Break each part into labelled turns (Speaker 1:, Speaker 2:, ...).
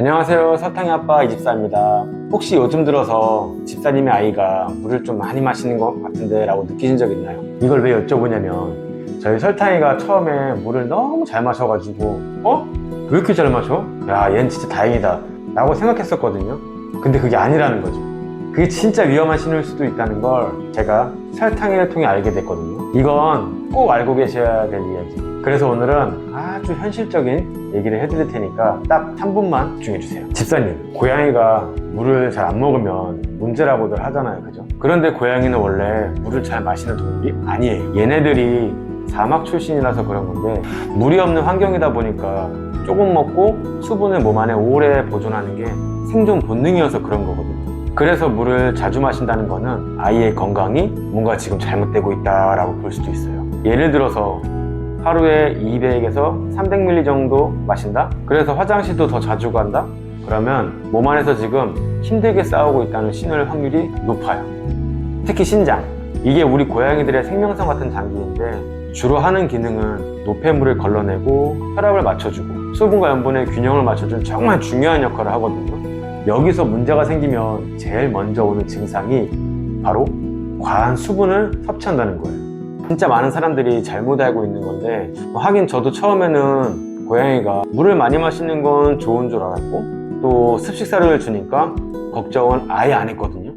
Speaker 1: 안녕하세요 설탕이 아빠 이집사입니다 혹시 요즘 들어서 집사님의 아이가 물을 좀 많이 마시는 것 같은데 라고 느끼신 적 있나요? 이걸 왜 여쭤보냐면 저희 설탕이가 처음에 물을 너무 잘 마셔가지고 어? 왜 이렇게 잘 마셔? 야얜 진짜 다행이다 라고 생각했었거든요 근데 그게 아니라는 거죠 그게 진짜 위험한 신호일 수도 있다는 걸 제가 설탕이를 통해 알게 됐거든요 이건 꼭 알고 계셔야 될 이야기 그래서 오늘은 아주 현실적인 얘기를 해드릴 테니까 딱 3분만 집중해주세요. 집사님, 고양이가 물을 잘 안 먹으면 문제라고들 하잖아요. 그죠? 그런데 고양이는 원래 물을 잘 마시는 동물이 아니에요. 얘네들이 사막 출신이라서 그런 건데 물이 없는 환경이다 보니까 조금 먹고 수분을 몸 안에 오래 보존하는 게 생존 본능이어서 그런 거거든요. 그래서 물을 자주 마신다는 거는 아이의 건강이 뭔가 지금 잘못되고 있다라고 볼 수도 있어요. 예를 들어서 하루에 200에서 300ml 정도 마신다? 그래서 화장실도 더 자주 간다? 그러면 몸 안에서 지금 힘들게 싸우고 있다는 신호일 확률이 높아요. 특히 신장. 이게 우리 고양이들의 생명성 같은 장기인데 주로 하는 기능은 노폐물을 걸러내고 혈압을 맞춰주고 수분과 염분의 균형을 맞춰준 정말 중요한 역할을 하거든요. 여기서 문제가 생기면 제일 먼저 오는 증상이 바로 과한 수분을 섭취한다는 거예요. 진짜 많은 사람들이 잘못 알고 있는 건데 뭐 하긴 저도 처음에는 고양이가 물을 많이 마시는 건 좋은 줄 알았고 또 습식 사료를 주니까 걱정은 아예 안 했거든요.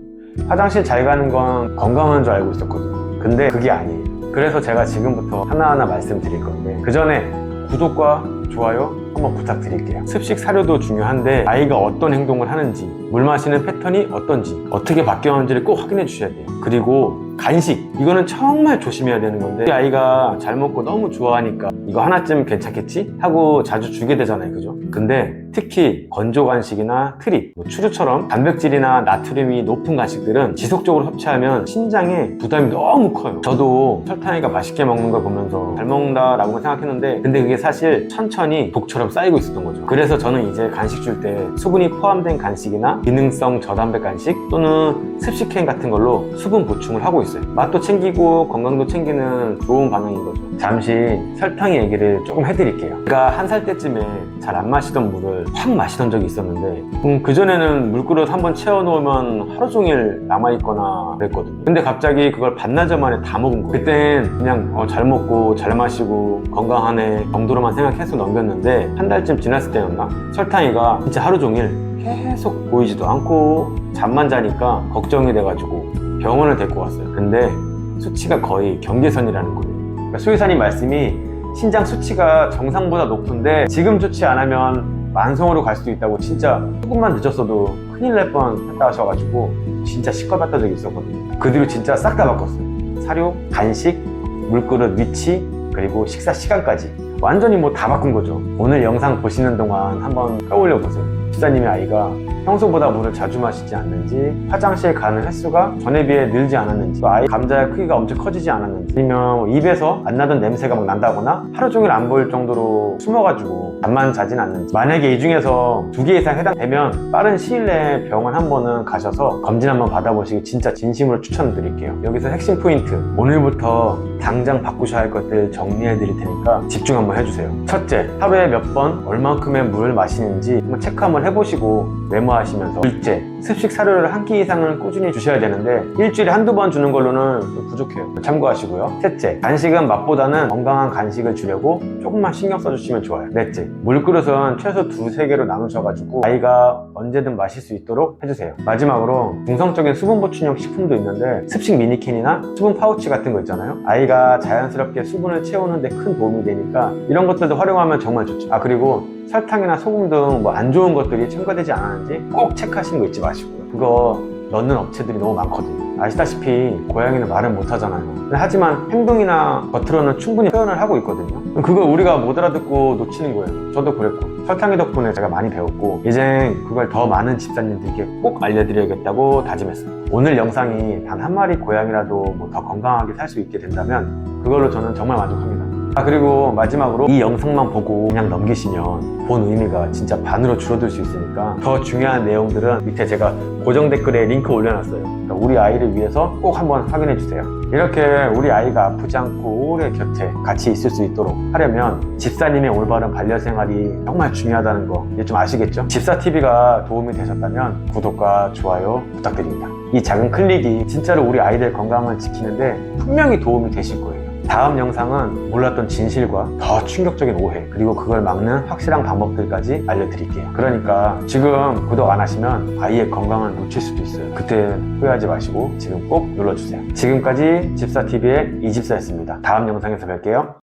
Speaker 1: 화장실 잘 가는 건 건강한 줄 알고 있었거든요. 근데 그게 아니에요. 그래서 제가 지금부터 하나하나 말씀드릴 건데 그 전에 구독과 좋아요 한번 부탁드릴게요 습식 사료도 중요한데 아이가 어떤 행동을 하는지 물 마시는 패턴이 어떤지 어떻게 바뀌었는지를 꼭 확인해 주셔야 돼요 그리고 간식 이거는 정말 조심해야 되는 건데 아이가 잘 먹고 너무 좋아하니까 이거 하나쯤 괜찮겠지? 하고 자주 주게 되잖아요 그죠? 근데 특히 건조 간식이나 트립, 뭐 추루처럼 단백질이나 나트륨이 높은 간식들은 지속적으로 섭취하면 신장에 부담이 너무 커요. 저도 설탕이가 맛있게 먹는 걸 보면서 잘 먹는다 라고 생각했는데 근데 그게 사실 천천히 독처럼 쌓이고 있었던 거죠. 그래서 저는 이제 간식 줄 때 수분이 포함된 간식이나 기능성 저단백 간식 또는 습식캔 같은 걸로 수분 보충을 하고 있어요. 맛도 챙기고 건강도 챙기는 좋은 방향인 거죠. 잠시 설탕이 얘기를 조금 해드릴게요. 제가 한 살 때쯤에 잘 안 마시던 물을 확 마시던 적이 있었는데 음, 그전에는 물그릇 한 번 채워놓으면 하루 종일 남아있거나 그랬거든요. 근데 갑자기 그걸 반나절 만에 다 먹은 거예요. 그땐 그냥 어, 잘 먹고 잘 마시고 건강하네 정도로만 생각해서 넘겼는데 한 달쯤 지났을 때였나? 설탕이가 진짜 하루 종일 계속 보이지도 않고 잠만 자니까 걱정이 돼가지고 병원을 데리고 왔어요. 근데 수치가 거의 경계선이라는 거예요. 그러니까 수의사님 말씀이 신장 수치가 정상보다 높은데 지금 안 하면 만성으로 갈 수도 있다고 진짜 조금만 늦었어도 큰일 날 뻔 했다 하셔가지고 진짜 시끌봤던 적이 있었거든요. 그 뒤로 진짜 싹 다 바꿨어요. 사료, 간식, 물그릇 위치 그리고 식사 시간까지. 완전히 뭐 다 바꾼 거죠. 오늘 영상 보시는 동안 한번 떠올려 보세요. 집사님의 아이가 평소보다 물을 자주 마시지 않는지 화장실 가는 횟수가 전에 비해 늘지 않았는지 또 아이 감자의 크기가 엄청 커지지 않았는지. 아니면 입에서 안 나던 냄새가 막 난다거나 하루 종일 안 보일 정도로 숨어가지고 잠만 자진 않는지. 만약에 이 중에서 두 개 이상 해당되면 빠른 시일 내에 병원 한 번은 가셔서 검진 한번 받아보시기 진짜 진심으로 추천드릴게요. 여기서 핵심 포인트. 오늘부터 당장 바꾸셔야 할 것들 정리해 드릴 테니까 집중 한번 해주세요. 첫째 하루에 몇 번 얼만큼의 물을 마시는지 한번 체크 한번 해보시고 메모 하시면서 둘째 습식 사료를 한 끼 이상은 꾸준히 주셔야 되는데 일주일에 한두 번 주는 걸로는 좀 부족해요. 참고하시고요. 셋째 간식은 맛보다는 건강한 간식을 주려고 조금만 신경 써주시면 좋아요. 넷째 물그릇은 최소 두세 개로 나누셔가지고 아이가 언제든 마실 수 있도록 해주세요. 마지막으로 중성적인 수분 보충용 식품도 있는데 습식 미니캔이나 수분 파우치 같은 거 있잖아요. 아이가 자연스럽게 수분을 채우는 데 큰 도움이 되니까 이런 것들도 활용하면 정말 좋죠. 아 그리고 설탕이나 소금 등 뭐 안 좋은 것들이 첨가되지 않았는지 꼭 체크하시는 거 잊지 마시고요. 그거 넣는 업체들이 너무 많거든요. 아시다시피 고양이는 말을 못 하잖아요. 하지만 행동이나 겉으로는 충분히 표현을 하고 있거든요. 그걸 우리가 못 알아듣고 놓치는 거예요. 저도 그랬고. 설탕이 덕분에 제가 많이 배웠고 이제 그걸 더 많은 집사님들께 꼭 알려드려야겠다고 다짐했어요 오늘 영상이 단 한 마리 고양이라도 뭐 더 건강하게 살 수 있게 된다면 그걸로 저는 정말 만족합니다 아 그리고 마지막으로 이 영상만 보고 그냥 넘기시면 본 의미가 진짜 반으로 줄어들 수 있으니까 더 중요한 내용들은 밑에 제가 고정 댓글에 링크 올려놨어요 그러니까 우리 아이를 위해서 꼭 한번 확인해 주세요. 이렇게 우리 아이가 아프지 않고 오래 곁에 같이 있을 수 있도록 하려면 집사님의 올바른 반려 생활이 정말 중요하다는 거 이제 좀 아시겠죠? 집사 TV가 도움이 되셨다면 구독과 좋아요 부탁드립니다. 이 작은 클릭이 진짜로 우리 아이들 건강을 지키는데 분명히 도움이 되실 거예요. 다음 영상은 몰랐던 진실과 더 충격적인 오해 그리고 그걸 막는 확실한 방법들까지 알려드릴게요. 그러니까 지금 구독 안 하시면 아이의 건강을 놓칠 수도 있어요. 그때 후회하지 마시고 지금 꼭 눌러주세요. 지금까지 집사TV의 이집사였습니다. 다음 영상에서 뵐게요.